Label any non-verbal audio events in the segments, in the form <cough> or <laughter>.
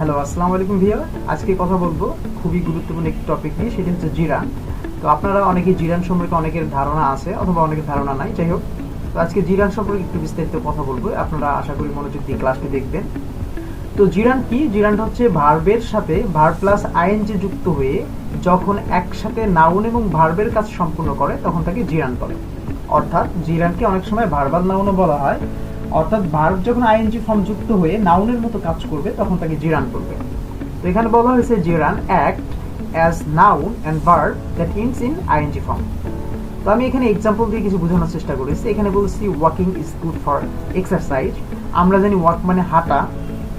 Hello আসসালামু আলাইকুম Villa আজকে কথা বলব খুবই গুরুত্বপূর্ণ একটি টপিক নিয়ে, সেটি হচ্ছে জিরান। তো আপনারা অনেকেই জিরান সম্পর্কে অনেকের ধারণা আছে অথবা অনেকের ধারণা নাই, যাই হোক। তো আজকে জিরান সম্পর্কে একটু বিস্তারিত কথা বলব, আপনারা আশা করি মনোযোগ দিয়ে ক্লাসটি দেখবেন। তো জিরান কি? জিরানটা হচ্ছে ভার্বের সাথে ভার্ব প্লাস আইএনজি যুক্ত হয়ে যখন একসাথে নাউন এবং ভার্বের কাজ সম্পূর্ণ করে, তখন তাকে জিরান বলে। অর্থাৎ জিরানকে অনেক সময় ভার্বাল নাউনও বলা হয়। অর্থাৎ ভার্ব যখন আইএনজি ফর্ম যুক্ত হয়ে নাউনের মতো কাজ করবে, তখন তাকে জিরান করবে। তো এখানে বলা হয়েছে gerund act as noun and verb that ends in I N G form তো আমি এখানে এক্সাম্পল দিয়ে কিছু বোঝানোর চেষ্টা করেছি। এখানে বলছি walking is good for exercise আমরা জানি ওয়াক মানে হাঁটা।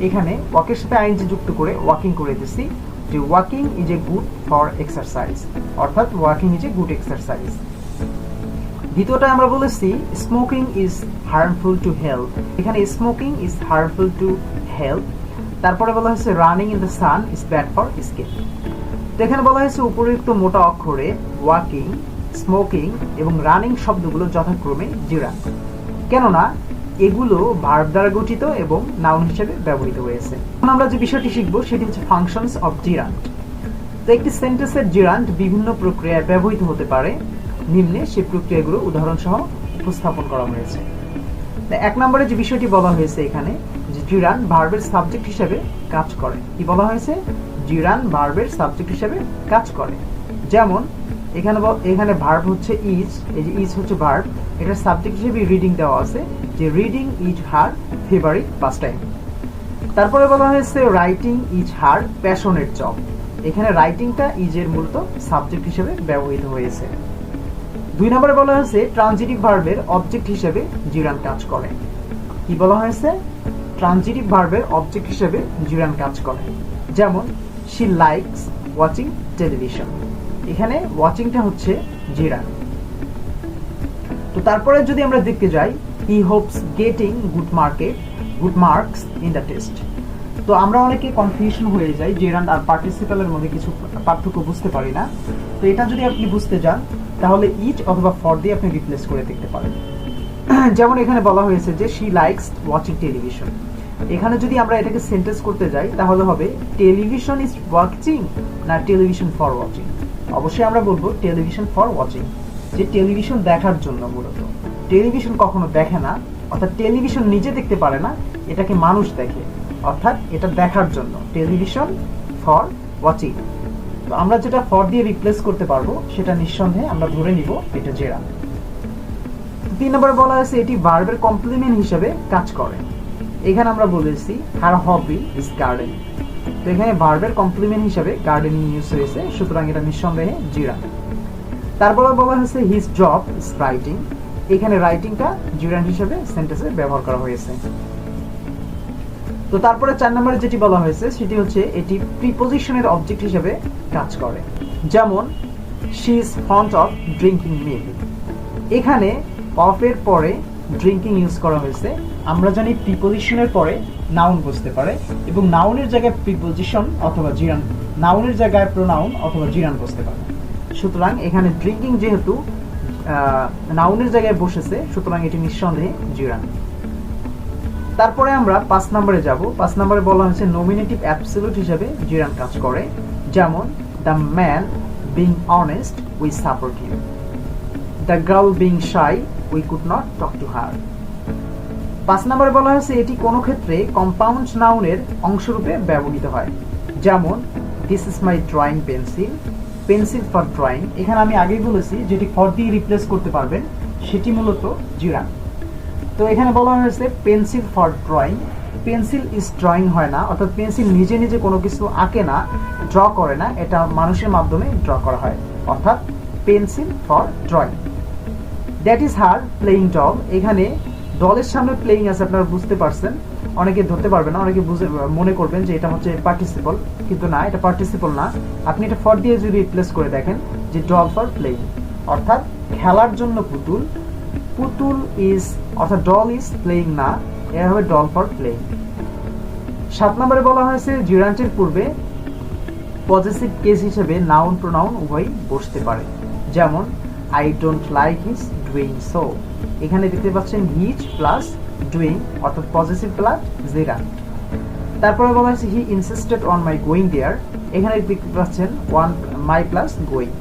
এখানে ওয়াকের সাথে আইএনজি যুক্ত করে ওয়াকিং করে দিচ্ছি যে walking is a good for exercise অর্থাৎ walking is a good exercise দ্বিতীয়টা আমরা বলেছি smoking is harmful to health এখানে smoking is harmful to health তারপরে বলা হয়েছে running in the sun is bad for skin তো এখানে বলা হয়েছে, উপরিউক্ত মোটা অক্ষরে ওয়াকিং স্মোকিং এবং রানিং শব্দগুলো যথাক্রমে জিরা। কেননা, এগুলো ভার্ব দ্বারা গঠিত এবং নাউন হিসেবে ব্যবহৃত হয়েছে। এখন আমরা যে বিষয়টি শিখব, সেটি হচ্ছে ফাংশনস অফ জিরান্ট তো একটি সেন্টেন্সের জিরান্ট বিভিন্ন প্রক্রিয়ায় ব্যবহৃত হতে পারে। নিম্নে সেই প্রক্রিয়াগুলো উদাহরণ সহ উপস্থাপন করা হয়েছে। এক নম্বরে যে বিষয়টি বলা হয়েছে এখানে, যে জিরান ভার্বের সাবজেক্ট হিসেবে কাজ করে। কি বলা হয়েছে? জিরান ভার্বের সাবজেক্ট হিসেবে কাজ করে। যেমন, এখানে এখানে ভার্ব হচ্ছে ইজ এই যে ইজ হচ্ছে ভার্ব এটার সাবজেক্ট হিসেবে রিডিং দেওয়া আছে, যে reading is her favourite first time তারপরে বলা হয়েছে রাইটিং ইজ হার প্যাশনের জব এখানে রাইটিংটা ইজের মূলত সাবজেক্ট হিসেবে ব্যবহৃত হয়েছে। দুই নম্বরে বলা হয়েছে ট্রানজিটিভ ভার্বের অবজেক্ট হিসেবে জিরান কাজ করে। কি বলা হয়েছে? ট্রানজিটিভ ভার্বের অবজেক্ট হিসেবে জিরান কাজ করে। যেমন শি লাইকস ওয়াচিং টেলিভিশন এখানে ওয়াচিংটা হচ্ছে জিরান তো তারপরে যদি আমরা দেখতে যাই he hopes getting good market good marks in the test তো আমরা অনেকে কনফিউশন হয়ে যাই জেরান্ড আর পার্টিসিপালের মধ্যে কিছু পার্থক্য বুঝতে পারি না। তো এটা যদি আপনি বুঝতে যান তাহলে ইট অথবা ফর দিয়ে আপনি রিপ্লেস করে দেখতে পারেন। <clears throat> যেমন এখানে বলা হয়েছে যে শি লাইকস ওয়াচিং টেলিভিশন এখানে যদি আমরা এটাকে সেন্টেন্স করতে যাই, তাহলে হবে টেলিভিশন ইজ ওয়াচিং না টেলিভিশন ফর ওয়াচিং অবশ্যই আমরা বলব টেলিভিশন ফর ওয়াচিং যে টেলিভিশন দেখার জন্য মূলত। টেলিভিশন কখনো দেখে না, অর্থাৎ টেলিভিশন নিজে দেখতে পারে না, এটাকে মানুষ দেখে। অর্থাৎ এটা দেখার জন্য। টেলিভিশন ফর ওয়াচিং তো আমরা যেটা ফর দিয়ে রিপ্লেস করতে পারব, সেটা নিঃসন্দেহে আমরা ধরে নিব এটা জেরা। তিন নম্বরে বলা হয়েছে, এটি ভার্বের কমপ্লিমেন্ট হিসেবে কাজ করে। এখানে আমরা বলেছি হার হবি ইজ গার্ডেন তো এখানে ভার্বের কমপ্লিমেন্ট হিসেবে গার্ডেনিং ইউজ হয়েছে, সুতরাং এটা নিঃসন্দেহে জিরা। তারপরে বলা হয়েছে হিজ জব ইজ রাইটিং এখানে রাইটিংটা জিরান হিসেবে সেন্টেন্সে ব্যবহার করা হয়েছে। তো তারপরে চার নম্বরে যেটি বলা হয়েছে, সেটি হচ্ছে এটি প্রিপোজিশনের অবজেক্ট হিসেবে কাজ করে। যেমন she is fond of drinking milk এখানে অফের পরে ড্রিঙ্কিং ইউজ করা হয়েছে। আমরা জানি প্রিপোজিশনের পরে নাউন বসতে পারে এবং নাউনের জায়গায় প্রিপোজিশন অথবা জিরান নাউনের জায়গায় প্রোনাউন অথবা জিরান বসতে পারে। সুতরাং এখানে ড্রিঙ্কিং যেহেতু নাউনের জায়গায় বসেছে, সুতরাং এটি নিঃসন্দেহে জিরান। তারপরে আমরা পাঁচ নম্বরে যাব। পাঁচ নম্বরে বলা হয়েছে নমিনেটিভ অ্যাবসলিউট হিসেবে জিরান কাজ করে। যেমন the man being honest we support him the girl being shy we could not talk to her পাঁচ নম্বরে বলা হয়েছে, এটি কোনো ক্ষেত্রে কম্পাউন্ড নাউনের অংশরূপে ব্যবহৃত হয়। যেমন this is my drawing pencil pencil for drawing এখানে আমি আগেই বলেছি, যেটি ফর দিয়ে রিপ্লেস করতে পারবেন, সেটি মূলত জিরান। তো এখানে বলা হয়েছে pencil for drawing pencil is drawing হয় না, অর্থাৎ পেন্সিল নিজে নিজে কোনো কিছু আঁকে না ড্র করে না, এটা মানুষের মাধ্যমে ড্র করা হয়, অর্থাৎ pencil for drawing that is her playing doll এখানে ডলের সামনে প্লেইং আছে, আপনারা বুঝতে পারছেন। অনেকে ধরতে পারবেন না, অনেকে বুঝে, মনে করবেন যে এটা হচ্ছে পার্টিসিপল কিন্তু না, এটা পার্টিসিপল না। আপনি এটা ফর দিয়ে যদি রিপ্লেস করে দেখেন, যে ডল ফর প্লেইং অর্থাৎ খেলার জন্য পুতুল পুতুল ইজ অর্থাৎ ডল ইজ প্লেইং না, এর হবে ডল ফর প্লেইং সাত নম্বরে বলা হয়েছে জিরান্টের পূর্বে পজিটিভ কেস হিসেবে নাউন প্রোনাউন উভয় বসতে পারে। যেমন I don't like his doing so এখানে দেখতে পাচ্ছেন হিজ প্লাস ডুইং অর্থাৎ পজিটিভ প্লাস জিরা তারপরে বলা হয়েছে he insisted on my going there এখানে দেখতে পাচ্ছেন ওয়ান মাই প্লাস গোয়িং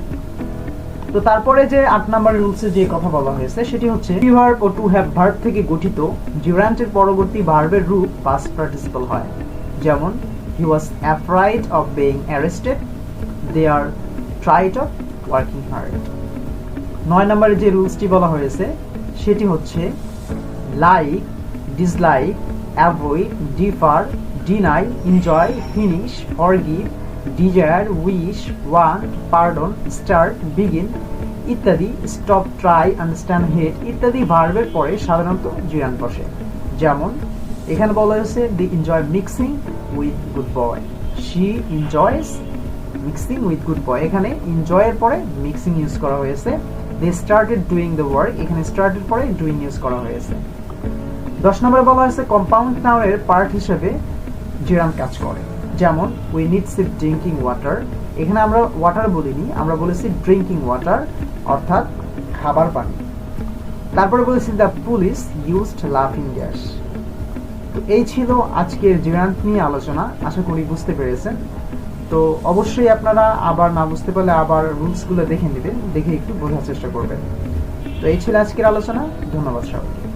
তো তারপরে যে আট নাম্বার রুলসে যে কথা বলা হয়েছে, সেটি হচ্ছে টু ভার্ব ও টু হ্যাভ ভার্ব থেকে গঠিত জিরান্টের পরবর্তী ভার্বের রূপ পাস্ট পার্টিসিপাল হয়। যেমন he was afraid of being arrested they are tried of working hard নয় নম্বরে যে রুলসটি বলা হয়েছে, সেটি হচ্ছে like dislike avoid defer deny enjoy finish forgive desire wish want pardon start begin ইত্যাদি স্টপ ট্রাই আন্ডারস্ট্যান্ড হেড ইত্যাদি ভার্বের পরে সাধারণত জিরান বসে। যেমন, এখানে বলা হয়েছে the enjoy mixing with good boy she enjoys mixing with good boy এখানে এনজয়ের পরে মিক্সিং ইউজ করা হয়েছে। They started doing the work এখানে স্টার্টেড পরে ডুইং ইউজ করা হয়েছে। দশ নম্বরে বলা হয়েছে কম্পাউন্ড নাউনের পার্ট হিসেবে জিরান কাজ করে। যেমন we need sip drinking water এখানে আমরা ওয়াটার বলিনি, আমরা বলেছি ড্রিঙ্কিং ওয়াটার অর্থাৎ খাবার পানি। তারপরে বলেছি দ্য পুলিশ ইউজড লাফিং গ্যাস তো এই ছিল আজকের জিরান্ট নিয়ে আলোচনা, আশা করি বুঝতে পেরেছেন। তো অবশ্যই আপনারা আবার না বুঝতে পারলে আবার রুলসগুলো দেখে নেবেন, দেখে একটু বোঝার চেষ্টা করবেন। তো এই ছিল আজকের আলোচনা, ধন্যবাদ সবাইকে।